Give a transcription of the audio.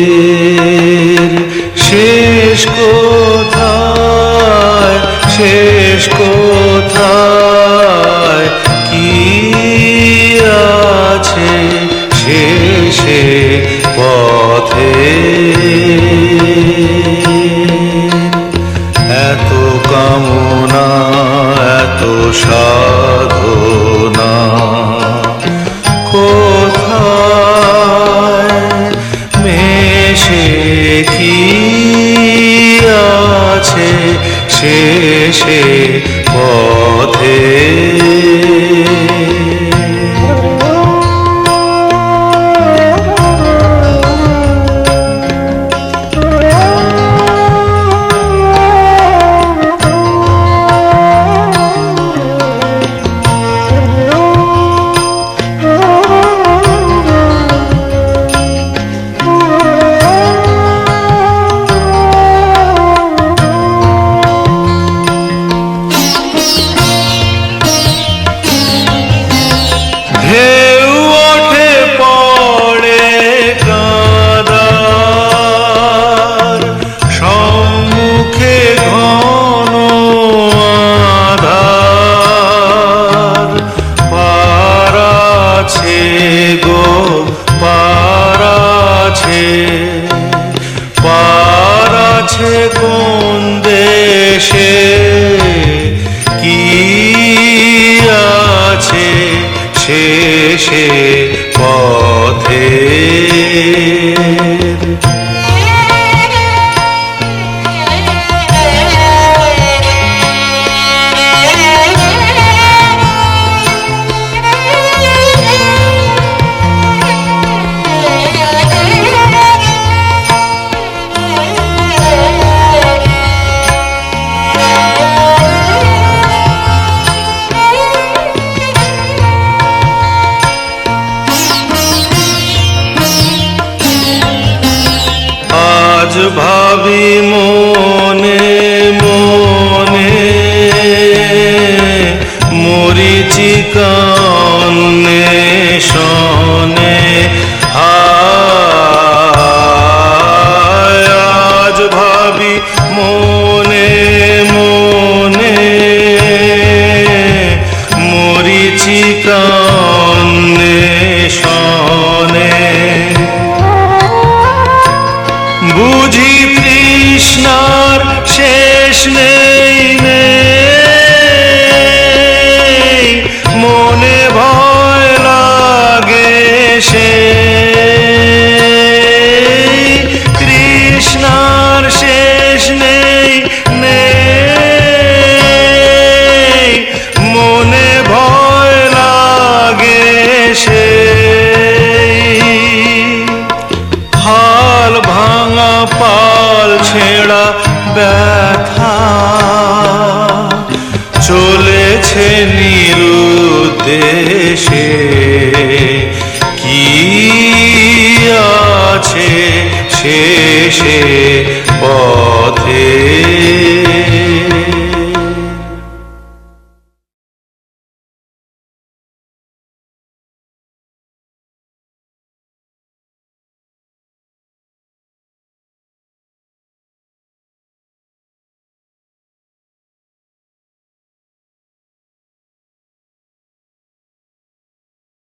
পথের শেষ কোথায় শেষ কোথায় কি আছে? শেষে পথের কি আছে শেষে রাধে ভাবি মনে মনে মরিচিকান্নে বুঝি তৃষ্ণার শেষ নেই। ছেঁড়া ব্যথা। চলেছে নিরুদ্দেশে। কি আছে পথে